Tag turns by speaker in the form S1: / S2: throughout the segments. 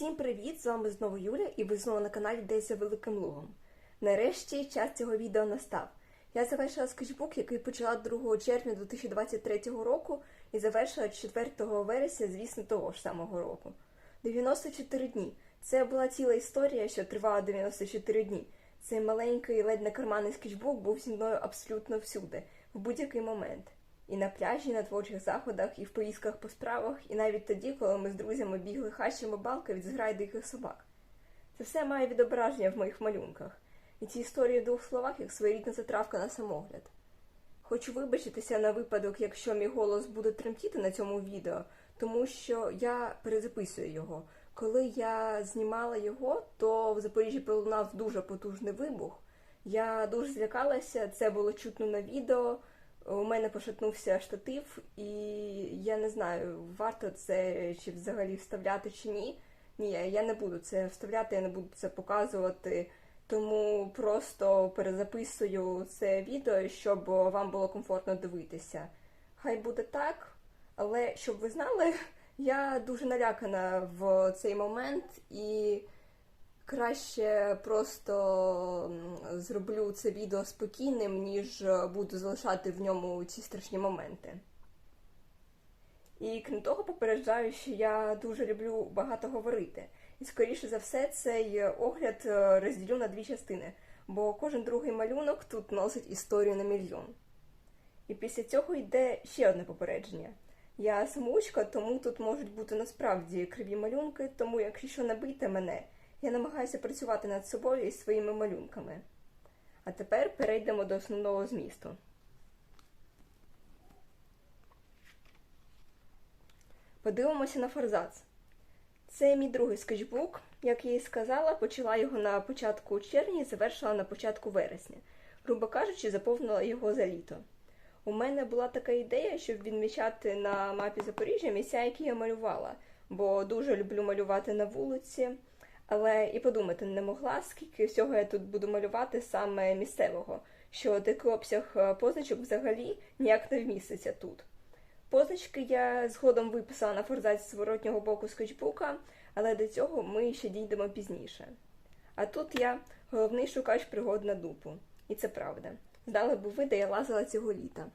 S1: Всім привіт! З вами знову Юля, і ви знову на каналі Десь Великим Лугом. Нарешті час цього відео настав. Я завершила скетчбук, який почала 2 червня 2023 року і завершила 4 вересня, звісно, того ж самого року. 94 дні. Це була ціла історія, що тривала 94 дні. Цей маленький, ледь не карманний скетчбук був зі мною абсолютно всюди, в будь-який момент. І на пляжі, і на творчих заходах, і в поїздках по справах, і навіть тоді, коли ми з друзями бігли хащами балки від зграй диких собак. Це все має відображення в моїх малюнках. І ці історії в двох словах, як своєрідна затравка на самогляд. Хочу вибачитися на випадок, якщо мій голос буде тремтіти на цьому відео, тому що я перезаписую його. Коли я знімала його, то в Запоріжжі пролунав дуже потужний вибух. Я дуже злякалася, це було чутно на відео. У мене пошатнувся штатив, і я не знаю, варто це чи взагалі вставляти чи ні. Ні, я не буду це вставляти, я не буду це показувати. Тому просто перезаписую це відео, щоб вам було комфортно дивитися. Хай буде так, але щоб ви знали, я дуже налякана в цей момент і краще просто зроблю це відео спокійним, ніж буду залишати в ньому ці страшні моменти. І крім того, попереджаю, що я дуже люблю багато говорити. І, скоріше за все, цей огляд розділю на дві частини, бо кожен другий малюнок тут носить історію на мільйон. І після цього йде ще одне попередження. Я самоучка, тому тут можуть бути насправді криві малюнки, тому якщо що набийте мене, я намагаюся працювати над собою і своїми малюнками. А тепер перейдемо до основного змісту. Подивимося на форзац. Це мій другий скетчбук. Як я і сказала, почала його на початку червня і завершила на початку вересня. Грубо кажучи, заповнила його за літо. У мене була така ідея, щоб відмічати на мапі Запоріжжя місця, які я малювала, бо дуже люблю малювати на вулиці. Але і подумати не могла, скільки всього я тут буду малювати саме місцевого, що такий обсяг позначок взагалі ніяк не вміститься тут. Позначки я згодом виписала на форзаці зворотнього боку скетчбука, але до цього ми ще дійдемо пізніше. А тут я головний шукач пригод на дупу. І це правда. Здали б ви, де я лазила цього літа.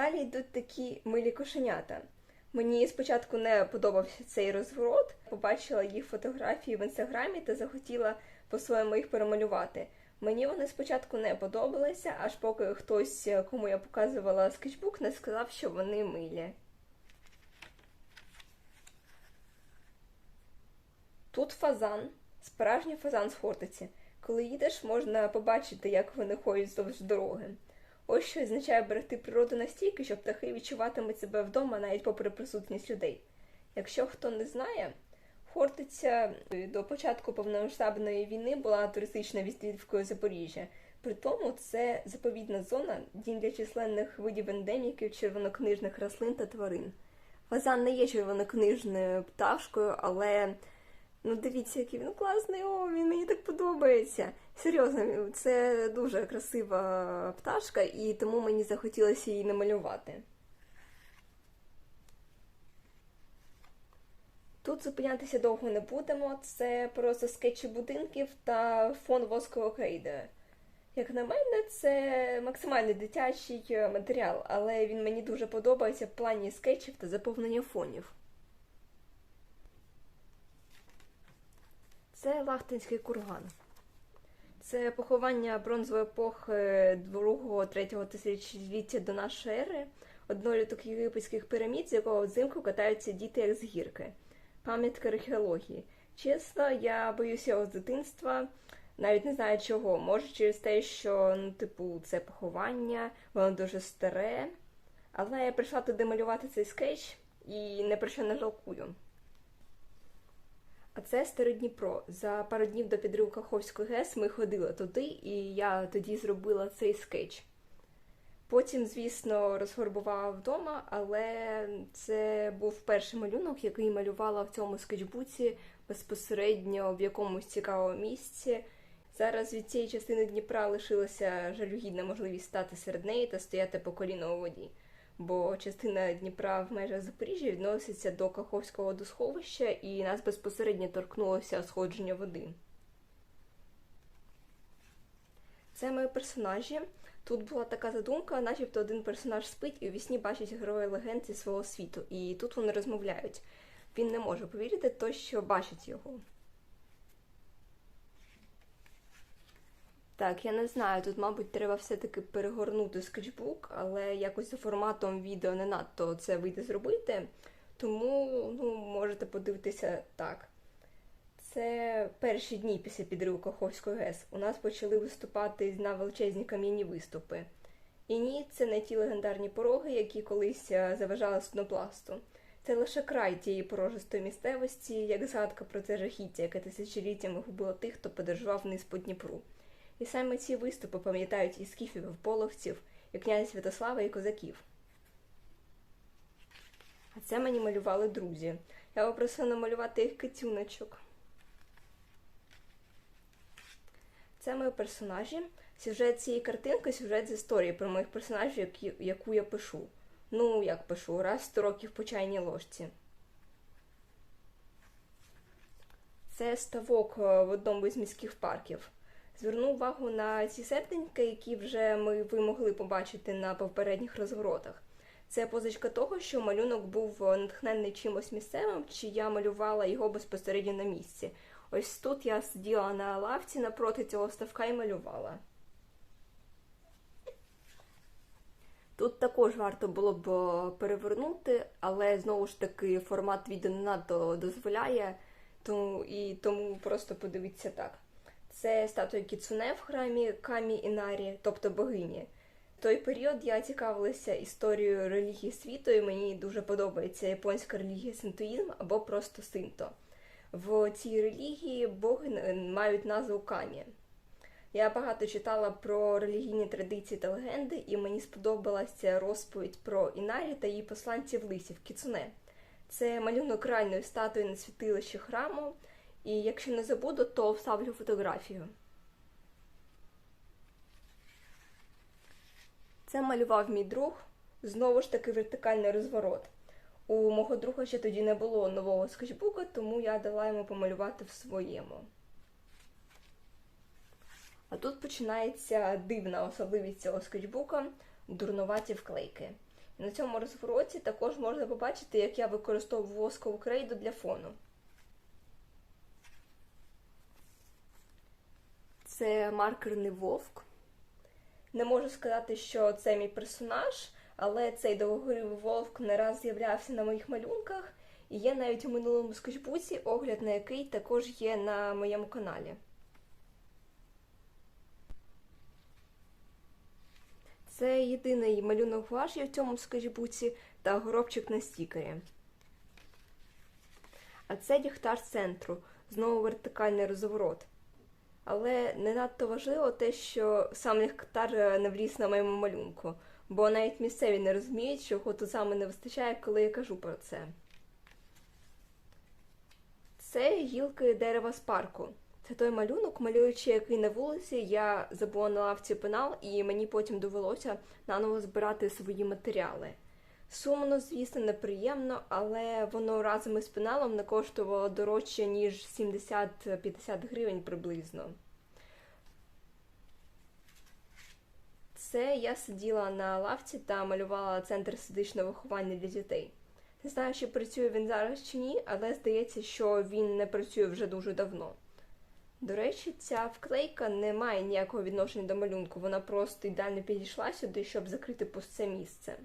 S1: Далі йдуть такі милі кошенята. Мені спочатку не подобався цей розворот, побачила їх фотографії в інстаграмі та захотіла по-своєму їх перемалювати. Мені вони спочатку не подобалися, аж поки хтось, кому я показувала скетчбук, не сказав, що вони милі. Тут фазан, справжній фазан з Хортиці. Коли їдеш, можна побачити, як вони ходять вздовж дороги. Ось що означає берегти природу настільки, що птахи відчуватимуть себе вдома навіть попри присутність людей. Якщо хто не знає, Хортиця до початку повномасштабної війни була туристичною відслідкою Запоріжжя. При тому це заповідна зона, дім для численних видів ендеміків, червонокнижних рослин та тварин. Фазан не є червонокнижною пташкою, але ну дивіться, який він класний, о, він мені так подобається. Серйозно, це дуже красива пташка, і тому мені захотілося її намалювати. Тут зупинятися довго не будемо, це просто скетчі будинків та фон воскового крейдера. Як на мене, це максимально дитячий матеріал, але він мені дуже подобається в плані скетчів та заповнення фонів. Це Лахтинський курган. Це поховання бронзової епохи 2-3 тисячоліття до нашої ери, одноліток єгипетських пірамід, з якого взимку катаються діти як з гірки. Пам'ятка археології. Чесно, я боюся його з дитинства, навіть не знаю чого. Може через те, що ну, типу, це поховання, воно дуже старе. Але я прийшла туди малювати цей скетч і не про що не жалкую. А це Старе Дніпро. За пару днів до підриву Каховської ГЕС ми ходили туди, і я тоді зробила цей скетч. Потім, звісно, розфарбувала вдома, але це був перший малюнок, який малювала в цьому скетчбуці безпосередньо в якомусь цікавому місці. Зараз від цієї частини Дніпра лишилася жалюгідна можливість стати серед неї та стояти по коліно у воді. Бо частина Дніпра в межах Запоріжжя відноситься до Каховського водосховища і нас безпосередньо торкнулося сходження води. Це мої персонажі. Тут була така задумка, начебто один персонаж спить і у вісні бачить героя легенд зі свого світу. І тут вони розмовляють. Він не може повірити то, що бачить його. Так, я не знаю, тут, мабуть, треба все-таки перегорнути скетчбук, але якось за форматом відео не надто це вийде зробити. Тому ну, можете подивитися так. Це перші дні після підриву Каховської ГЕС. У нас почали виступати на величезні кам'яні виступи. І ні, це не ті легендарні пороги, які колись е, заважали суднопласту. Це лише край тієї порожистої місцевості, як згадка про це жахіття, яке тисячоліттями губило тих, хто подорожував вниз по Дніпру. І саме ці виступи пам'ятають і скіфів, і половців, і князя Святослава, і козаків. А це мені малювали друзі. Я попросила намалювати їх китюночок. Це мої персонажі. Сюжет цієї картинки сюжет з історії про моїх персонажів, яку я пишу. Ну, як пишу, раз 100 років по чайній ложці. Це ставок е, в одному із міських парків. Зверну увагу на ці серденька, які вже ми ви могли побачити на попередніх розворотах. Це позичка того, що малюнок був натхнений чимось місцевим, чи я малювала його безпосередньо на місці. Ось тут я сиділа на лавці напроти цього ставка і малювала. Тут також варто було б перевернути, але знову ж таки формат відео не надто дозволяє, тому, і тому просто подивіться так. Це статуя Кіцуне в храмі Камі Інарі, тобто богині. В той період я цікавилася історією релігії світу, і мені дуже подобається японська релігія синтоїзм або просто синто. В цій релігії боги мають назву Камі. Я багато читала про релігійні традиції та легенди, і мені сподобалася розповідь про Інарі та її посланців лисів Кіцуне. Це малюнок реальної статуї на святилищі храму. І якщо не забуду, то вставлю фотографію. Це малював мій друг. Знову ж таки вертикальний розворот. У мого друга ще тоді не було нового скетчбука, тому я дала йому помалювати в своєму. А тут починається дивна особливість цього скетчбука дурнуваті вклейки. І на цьому розвороті також можна побачити, як я використовую воскову крейду для фону. Це маркерний вовк. Не можу сказати, що це мій персонаж, але цей довгогривий вовк не раз з'являвся на моїх малюнках, і є навіть у минулому скетчбуці, огляд на який також є на моєму каналі. Це єдиний малюнок гуаші в цьому скетчбуці та горобчик на стікері. А це ліхтар центру, знову вертикальний розворот. Але не надто важливо те, що сам ліхтар не вліз на моєму малюнку, бо навіть місцеві не розуміють, чого тут саме не вистачає, коли я кажу про це. Це гілки дерева з парку. Це той малюнок, малюючи який на вулиці, я забула на лавці пенал, і мені потім довелося наново збирати свої матеріали. Сумно, звісно, неприємно, але воно разом із пеналом не коштувало дорожче, ніж 70-50 гривень приблизно. Це я сиділа на лавці та малювала центр сидичного виховання для дітей. Не знаю, чи працює він зараз чи ні, але здається, що він не працює вже дуже давно. До речі, ця вклейка не має ніякого відношення до малюнку, вона просто ідеально підійшла сюди, щоб закрити пусте місце.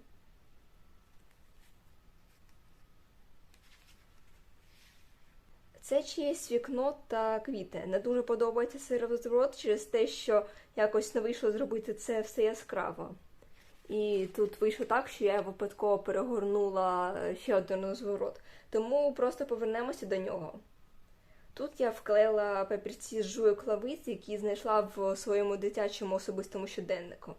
S1: Це чиєсь вікно та квіти. Не дуже подобається цей розворот через те, що якось не вийшло зробити це все яскраво. І тут вийшло так, що я випадково перегорнула ще один розворот. Тому просто повернемося до нього. Тут я вклеїла папірці з жуйок лавиць, які знайшла в своєму дитячому особистому щоденнику.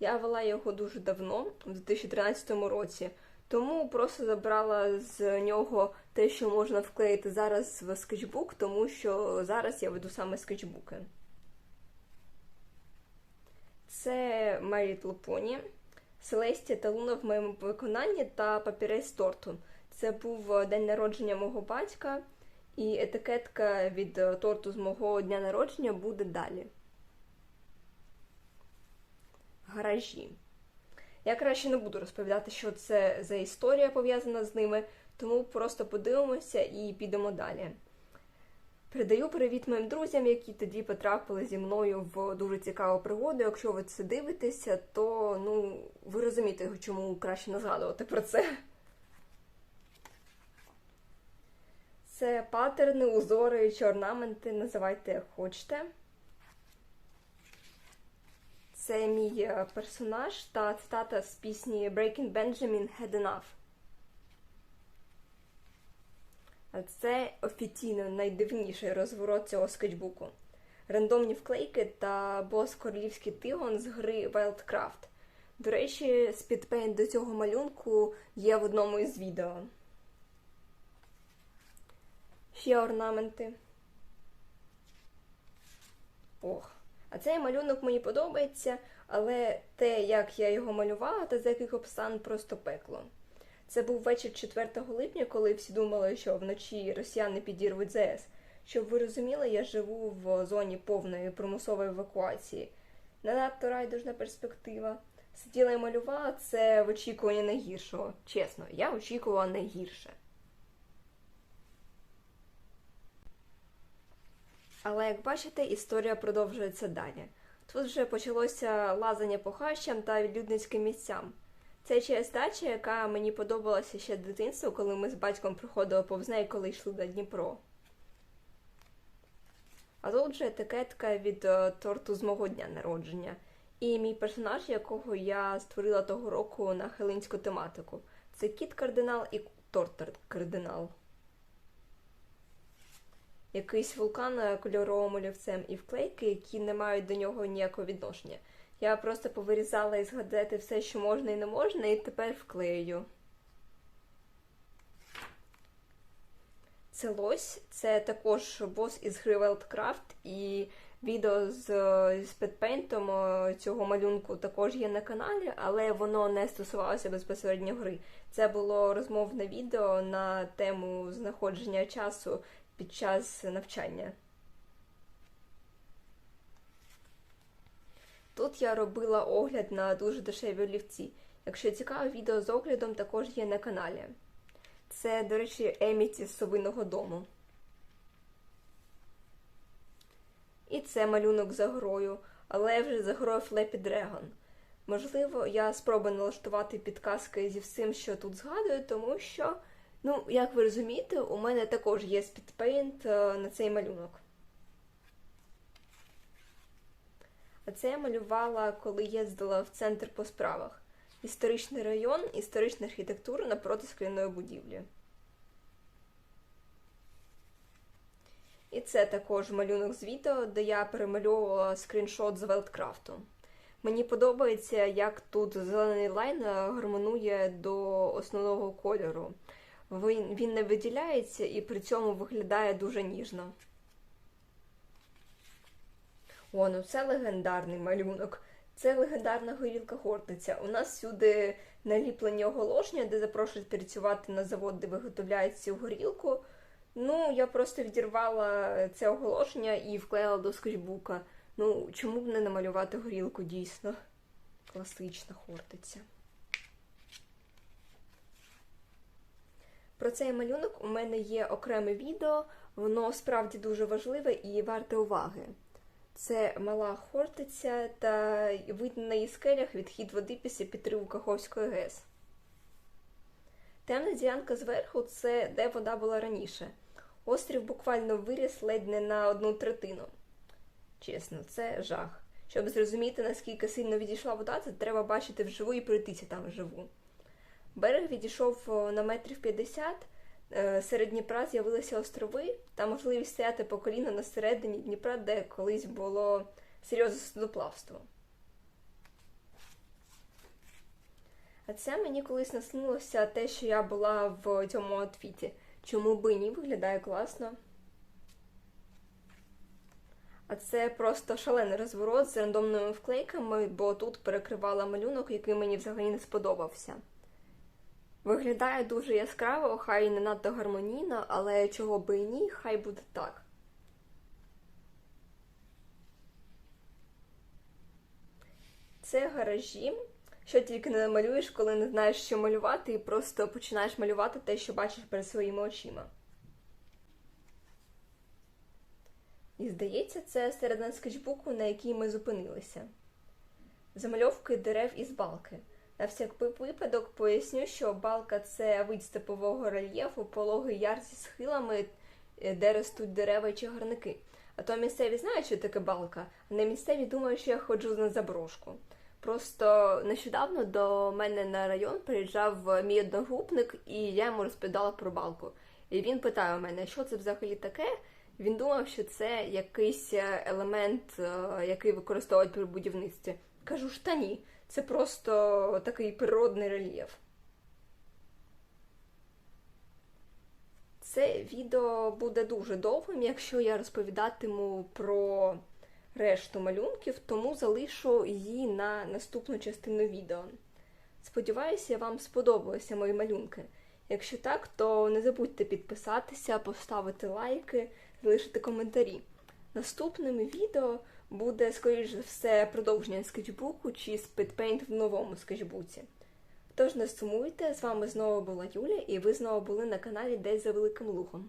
S1: Я вела його дуже давно, у 2013 році. Тому просто забрала з нього те, що можна вклеїти зараз в скетчбук, тому що зараз я веду саме скетчбуки. Це Мері Тлупоні. Селестія та Луна в моєму виконанні та папірець торту. Це був е, день народження мого батька, і етикетка від е, торту з мого дня народження буде далі. Гаражі. Я краще не буду розповідати, що це за історія пов'язана з ними, тому просто подивимося і підемо далі. Передаю привіт моїм друзям, які тоді потрапили зі мною в дуже цікаву пригоду. Якщо ви це дивитеся, то ну, ви розумієте, чому краще не згадувати про це. Це паттерни, узори чи орнаменти, називайте як хочете. Це мій е, персонаж та цитата з пісні Breaking Benjamin Had Enough. Це офіційно найдивніший розворот цього скетчбуку. Рандомні вклейки та бос королівський тигон з гри Wildcraft. До речі, спідпейнт до цього малюнку є в одному із відео. Ще орнаменти. Ох. А цей малюнок мені подобається, але те, як я його малювала, та за яких обстан просто пекло. Це був вечір 4 липня, коли всі думали, що вночі росіяни підірвуть ЗС. Щоб ви розуміли, я живу в зоні повної примусової евакуації. Не надто райдужна перспектива. Сиділа і малювала це в очікуванні найгіршого. Чесно, я очікувала найгірше. Але як бачите, історія продовжується далі. Тут вже почалося лазання по хащам та відлюдницьким місцям. Це чиясь дача, яка мені подобалася ще з дитинства, коли ми з батьком приходили повз неї, коли йшли на Дніпро. А тут вже етикетка від е, торту з мого дня народження. І мій персонаж, якого я створила того року на хелинську тематику. Це кіт кардинал і торт кардинал. Якийсь вулкан е, кольоровим олівцем і вклейки, які не мають до нього ніякого відношення. Я просто повирізала із газети все, що можна і не можна, і тепер вклею. Це лось, це також бос із гри Wildcraft, і відео з, з петпейнтом цього малюнку також є на каналі, але воно не стосувалося безпосередньо гри. Це було розмовне відео на тему знаходження часу під час навчання. Тут я робила огляд на дуже дешеві олівці. Якщо цікаве, відео з оглядом також є на каналі. Це, до речі, Еміті з совиного дому. І це малюнок за грою, але вже за грою Флепі Дрегон. Можливо, я спробую налаштувати підказки зі всім, що тут згадую, тому що, ну, як ви розумієте, у мене також є спідпейнт е, на цей малюнок. А це я малювала, коли їздила в центр по справах. Історичний район, історична архітектура напроти скляної будівлі. І це також малюнок з відео, де я перемальовувала скріншот з Велткрафту. Мені подобається, як тут зелений лайн гармонує до основного кольору. Він, не виділяється і при цьому виглядає дуже ніжно. О, ну це легендарний малюнок. Це легендарна горілка Хортиця. У нас всюди наліплені оголошення, де запрошують працювати на завод, де виготовляють цю горілку. Ну, я просто відірвала це оголошення і вклеїла до скетчбука. Ну, чому б не намалювати горілку дійсно? Класична хортиця. Про цей малюнок у мене є окреме відео, воно справді дуже важливе і варте уваги. Це мала Хортиця та видно на її скелях відхід води після підриву Каховської ГЕС. Темна ділянка зверху це де вода була раніше. Острів буквально виріс ледь не на одну третину. Чесно, це жах. Щоб зрозуміти, наскільки сильно відійшла вода, це треба бачити вживу і пройтися там вживу. Берег відійшов на метрів 50, Е, серед Дніпра з'явилися острови та можливість стояти по коліна на середині Дніпра, де колись було серйозне судоплавство. А це мені колись наснилося те, що я була в цьому outfіті. Чому би ні виглядає класно? А це просто шалений розворот з рандомними вклейками, бо тут перекривала малюнок, який мені взагалі не сподобався. Виглядає дуже яскраво, хай не надто гармонійно, але чого би і ні, хай буде так. Це гаражі, що тільки не намалюєш, коли не знаєш, що малювати, і просто починаєш малювати те, що бачиш перед своїми очима. І здається, це середина скетчбуку, на якій ми зупинилися. Замальовки дерев із балки. На всяк випадок поясню, що балка це вид степового рельєфу, пологий яр зі схилами, е, де ростуть дерева чи гарники. А то місцеві знають, що таке балка, а не місцеві думають, що я ходжу на заброшку. Просто нещодавно до мене на район приїжджав мій одногрупник, і я йому розповідала про балку. І він питає у мене, що це взагалі таке. Він думав, що це якийсь е, елемент, е, який використовують при будівництві. Кажу ж, та ні, це просто такий природний рельєф. Це відео буде дуже довгим, якщо я розповідатиму про решту малюнків, тому залишу її на наступну частину відео. Сподіваюся, вам сподобалися мої малюнки. Якщо так, то не забудьте підписатися, поставити лайки, залишити коментарі. Наступним відео буде, скоріш за все, продовження скетчбуку чи спидпейнт в новому скетчбуці. Тож не сумуйте, з вами знову була Юля, і ви знову були на каналі Десь за Великим Лугом.